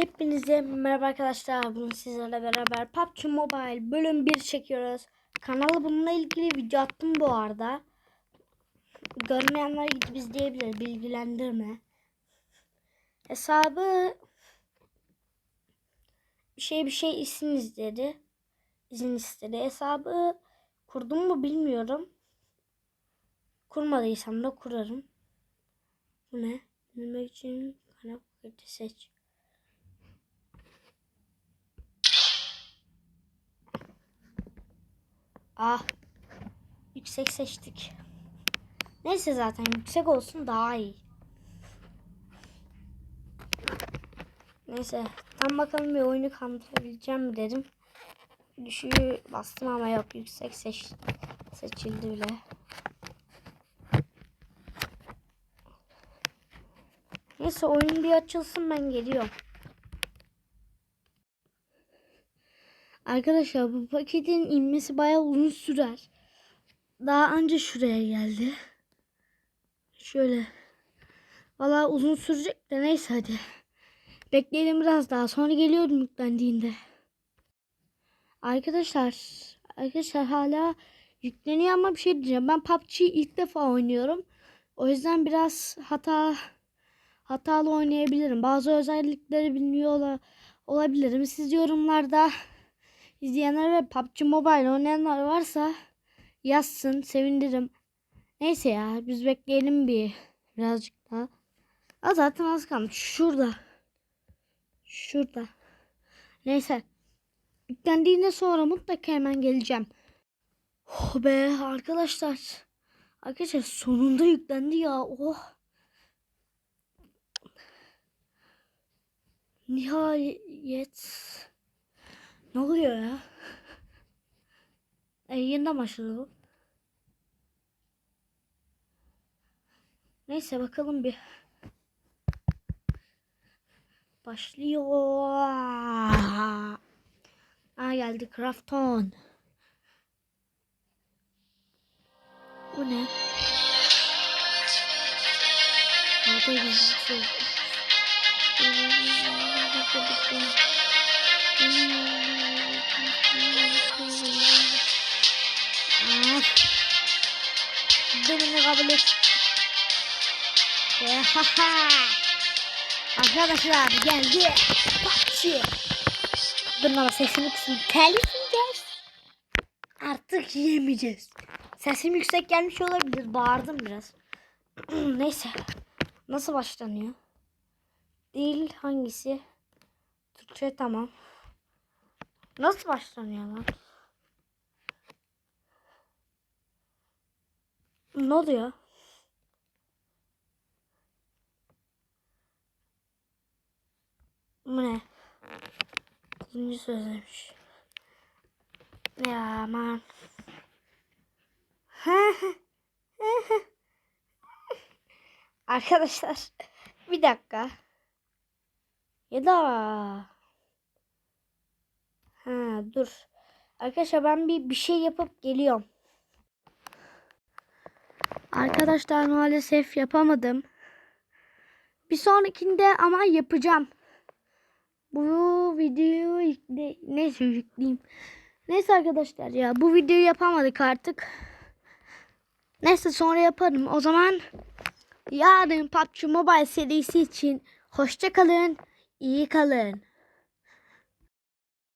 Hepinize merhaba arkadaşlar. Bugün sizlerle beraber PUBG Mobile bölüm 1 çekiyoruz. Kanala bununla ilgili video attım bu arada. Görmeyenler gidip izleyebilir. Bilgilendirme. Hesabı bir şey bir şey isim istedi. İzin istedi. Hesabı kurdum mu bilmiyorum. Kurmadıysam da kurarım. Bu ne? Bilmek için kaynak paketi seç. Ah. Yüksek seçtik. Neyse zaten yüksek olsun daha iyi. Neyse. Tam bakalım bir oyunu kandırabileceğim mi dedim. Düşüğü bastım ama yok. Yüksek seç seçildi bile. Neyse oyun bir açılsın ben geliyorum. Arkadaşlar bu paketin inmesi bayağı uzun sürer. Daha anca şuraya geldi. Şöyle. Valla uzun sürecek de neyse hadi. Bekleyelim biraz daha. Sonra geliyorum yüklendiğinde. Arkadaşlar. Arkadaşlar hala yükleniyor ama bir şey diyeceğim. Ben PUBG'yi ilk defa oynuyorum. O yüzden biraz hata hatalı oynayabilirim. Bazı özellikleri bilmiyor ola- olabilirim. Siz yorumlarda izleyenler ve PUBG Mobile oynayanlar varsa yazsın sevinirim. Neyse ya biz bekleyelim bir birazcık daha. Aa, zaten az kalmış. Şurada. Şurada. Neyse. Yüklendiğinde sonra mutlaka hemen geleceğim. Oh be arkadaşlar. Arkadaşlar sonunda yüklendi ya. Oh. Nihayet. Ne oluyor ya? E, yeniden başladı bu. Neyse bakalım bir. Başlıyor. Aa geldi Crafton. Bu ne? Orada bir kabul et. Arkadaşlar geldi. Bakçı. Dur ama sesini kısayım. Telif yiyeceğiz. Artık yemeyeceğiz. Sesim yüksek gelmiş olabilir. Bağırdım biraz. Neyse. Nasıl başlanıyor? Dil hangisi? Türkçe tamam. Nasıl başlanıyor lan? Ne oluyor? Bu ne? Kullanıcı sözlemiş. Ya aman. Arkadaşlar bir dakika. Ya da ha dur. Arkadaşlar ben bir bir şey yapıp geliyorum. Arkadaşlar maalesef yapamadım. Bir sonrakinde ama yapacağım. Bu videoyu yükle... Neyse yükleyeyim. Neyse arkadaşlar ya bu videoyu yapamadık artık. Neyse sonra yaparım. O zaman yarın PUBG Mobile serisi için hoşça kalın, iyi kalın.